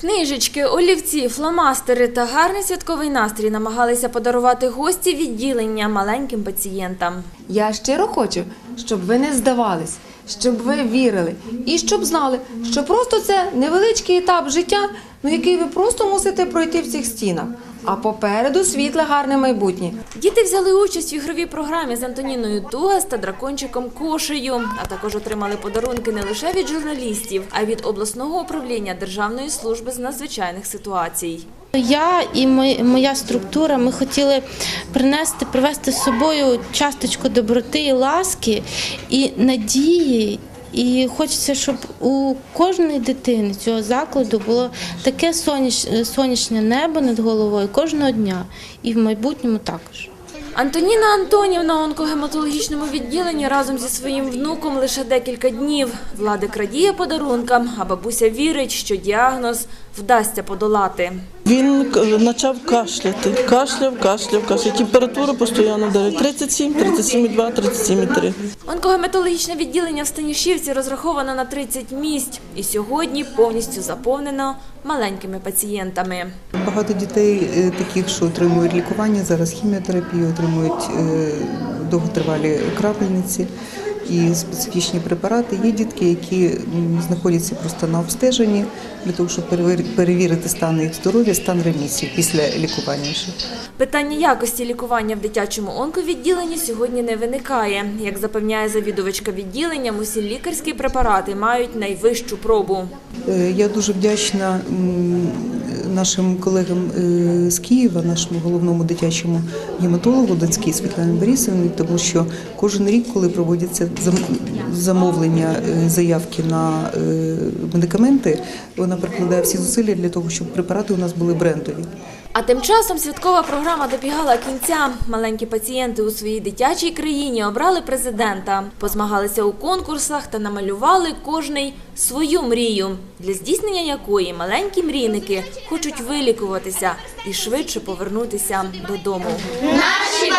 Книжечки, олівці, фломастери та гарний святковий настрій намагалися подарувати гості відділення маленьким пацієнтам. Я щиро хочу, щоб ви не здавались, щоб ви вірили і щоб знали, що просто це невеличкий етап життя, ну який ви просто мусите пройти в цих стінах. А попереду світле гарне майбутнє. Діти взяли участь в ігровій програмі з Антоніною Тугас та дракончиком Кошею, а також отримали подарунки не лише від журналістів, а й від обласного управління Державної служби з надзвичайних ситуацій. Я і моя структура ми хотіли принести, привести з собою часточку доброти і ласки і надії. І хочеться, щоб у кожної дитини цього закладу було таке соняч- сонячне небо над головою кожного дня, і в майбутньому також. Антоніна Антонівна у онкогематологічному відділенні разом зі своїм внуком лише декілька днів. Владик радіє подарункам, а бабуся вірить, що діагноз вдасться подолати. Він почав кашляти. Кашляв, кашляв, кашляв. Температура постійно дає 37, 37,2, 37,3. Онкогематологічне відділення в Станішівці розраховано на 30 місць і сьогодні повністю заповнено маленькими пацієнтами. Багато дітей е, таких, що отримують лікування, зараз хіміотерапію, отримують е, довготривалі крапельниці і специфічні препарати. Є дітки, які знаходяться просто на обстеженні для того, щоб перевірити стан їх здоров'я, стан ремісії після лікування. Питання якості лікування в дитячому онковідділенні сьогодні не виникає. Як запевняє завідувачка відділенням, усі лікарські препарати мають найвищу пробу. Е, Я дуже вдячна нашим колегам е, з Києва, нашому головному дитячому гематологу Донській Світлані Борисовні, тому що кожен рік, коли проводяться замовлення е, заявки на е, медикаменти, вона прикладає всі зусилля для того, щоб препарати у нас були брендові. А тим часом святкова програма добігала кінця. Маленькі пацієнти у своїй дитячій країні обрали президента, позмагалися у конкурсах та намалювали кожний свою мрію, для здійснення якої маленькі мрійники хочуть вилікуватися і швидше повернутися додому. Наші.